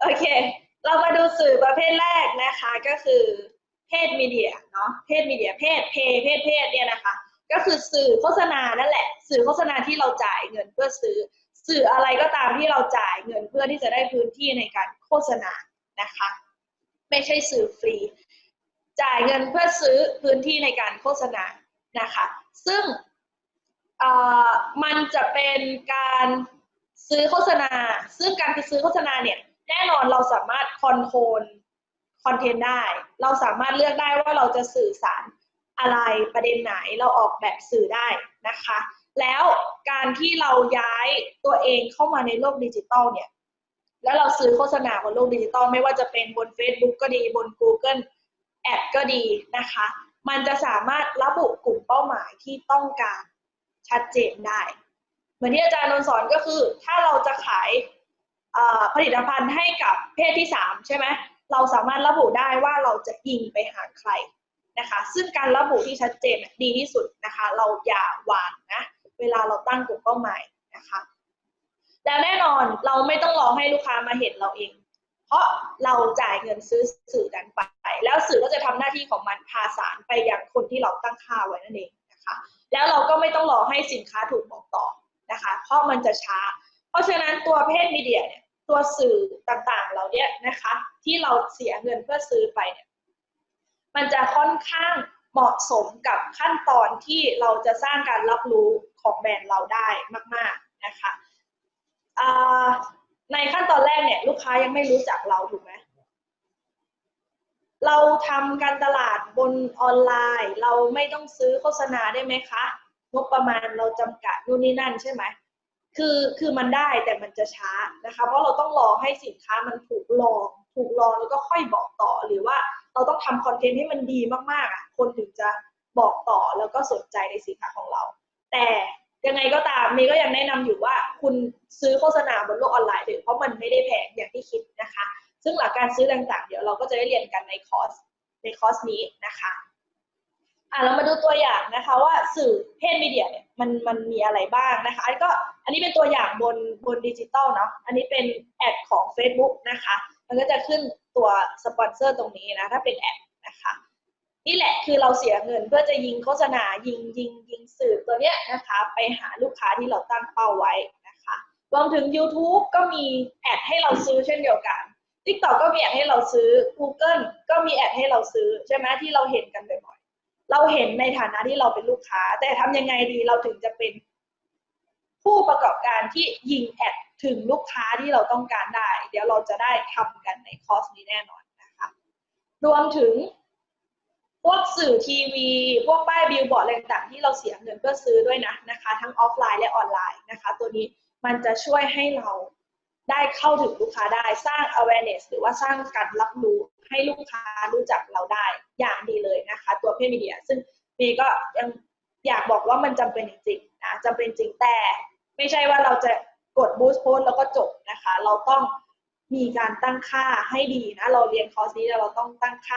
โอเค เรามาดูสื่อประเภทแรกนะคะก็คือเพศมีเดียเนาะเพศมีเดียเพศเพเพศเพศเนี่ยนะคะ ก็คือสื่อโฆษณานั่นแหละ สื่อโฆษณาที่เราจ่ายเงินเพื่อซื้อ สื่ออะไรก็ตามที่เราจ่ายเงินเพื่อที่จะได้พื้นที่ในการโฆษณานะคะ ไม่ใช่สื่อฟรี จ่ายเงินเพื่อซื้อพื้นที่ในการโฆษณานะคะ ซึ่งเอ่อมันจะเป็นการซื้อโฆษณา ซึ่งการไปซื้อโฆษณาเนี่ย แน่นอนเราสามารถคอนโทรลคอนเทนต์ได้ เราสามารถเลือกได้ว่าเราจะสื่อสารอะไรประเด็นไหนเราออกแบบสื่อได้นะคะ แล้วการที่เราย้ายตัวเองเข้ามาในโลกดิจิตอลเนี่ย แล้วเราซื้อโฆษณาบนโลกดิจิตอลไม่ว่าจะเป็นบน Facebook ก็ดีบน Google แอดก็ดีนะคะ มันจะสามารถระบุกลุ่มเป้าหมายที่ต้องการชัดเจนได้ เหมือนที่อาจารย์นนสอนก็คือ ถ้าเราจะขาย ผลิตภัณฑ์ให้กับเพศที่สามใช่ไหมเราสามารถระบุได้ว่าเราจะยิงไปหาใครนะคะซึ่งการระบุที่ชัดเจนดีที่สุดนะคะ เราอย่าหวานนะเวลาเราตั้งกลุ่มเป้าหมายนะคะแล้วแน่นอนเราไม่ต้องรอให้ลูกค้ามาเห็นเราเอง เพราะเราจ่ายเงินซื้อสื่อนั้นไป แล้วสื่อก็จะทำหน้าที่ของมันพาสารไปยังคนที่เราตั้งค่าไว้นั่นเองนะคะ แล้วเราก็ไม่ต้องรอให้สินค้าถูกบอกต่อนะคะ เพราะมันจะช้า ราะฉะนั้นตัวเพศมีเดียเนี่ยตัวสื่อต่างๆเราเนี่ยนะคะที่เราเสียเงินเพื่อซื้อไปเนี่ยมันจะค่อนข้างเหมาะสมกับขั้นตอนที่เราจะสร้างการรับรู้ของแบรนด์เราได้มากๆนะคะในขั้นตอนแรกเนี่ยลูกค้ายังไม่รู้จักเราถูกไหมเราทำการตลาดบนออนไลน์ เราไม่ต้องซื้อโฆษณาได้ไหมคะงบประมาณเราจำกัดนู่นนี่นั่นใช่ไหม คือคือมันได้แต่มันจะช้านะคะ เพราะเราต้องรอให้สินค้ามันถูกลอง ถูกลองแล้วก็ค่อยบอกต่อหรือว่าเราต้องทำคอนเทนต์ให้มันดีมากๆอะคนถึงจะบอกต่อแล้วก็สนใจในสินค้าของเรา แต่ยังไงก็ตามเมย์ก็ยังแนะนำอยู่ว่าคุณซื้อโฆษณาบนโลกออนไลน์เถอะเพราะมันไม่ได้แพงอย่างที่คิดนะคะ ซึ่งหลักการซื้อต่างๆ เดี๋ยวเราก็จะได้เรียนกันในคอร์สในคอร์สนี้นะคะ อะเรามาดูตัวอย่างนะคะว่าสื่อเพศมีเดียเนี่ยมันมันมีอะไรบ้างนะคะอันนก็อันนี้เป็นตัวอย่างบนบนดิจิตอลเนาะอันนี้เป็นแอดของ Facebook นะคะ มันก็จะขึ้นตัวสปอนเซอร์ตรงนี้นะถ้าเป็นแอดนะคะนี่แหละคือเราเสียเงินเพื่อจะยิงโฆษณายิงยิงยิงสื่อตัวเนี้ยนะคะ ไปหาลูกค้าที่เราตั้งเป้าไว้นะคะรวมถึง YouTube ก็มีแอดให้เราซื้อเช่นเดียวกัน TikTok ก็มีแอดให้เราซื้อ Google ก็มีแอดให้เราซื้อใช่ไหมที่เราเห็นกันบ่อย เราเห็นในฐานะที่เราเป็นลูกค้า แต่ทำยังไงดีเราถึงจะเป็นผู้ประกอบการที่ยิงแอดถึงลูกค้าที่เราต้องการได้ เดี๋ยวเราจะได้ทำกันในคอร์สนี้แน่นอนนะคะ รวมถึงพวกสื่อทีวี พวกป้ายบิลบอร์ดอะไรต่างๆที่เราเสียเงินเพื่อซื้อด้วยนะนะคะ ทั้งออฟไลน์และออนไลน์นะคะ ตัวนี้มันจะช่วยให้เรา ได้เข้าถึงลูกค้าได้สร้าง awareness หรือว่าสร้างการรับรู้ให้ลูกค้ารู้จักเราได้อย่างดีเลยนะคะ ตัวเพจมีเดีย ซึ่งมีก็ยังอยากบอกว่ามันจำเป็นจริงๆนะจำเป็นจริงแต่ ไม่ใช่ว่าเราจะกดบูสต์โพสแล้วก็จบนะคะ เราต้องมีการตั้งค่าให้ดีนะ เราเรียนคอร์สนี้เราต้องตั้งค่า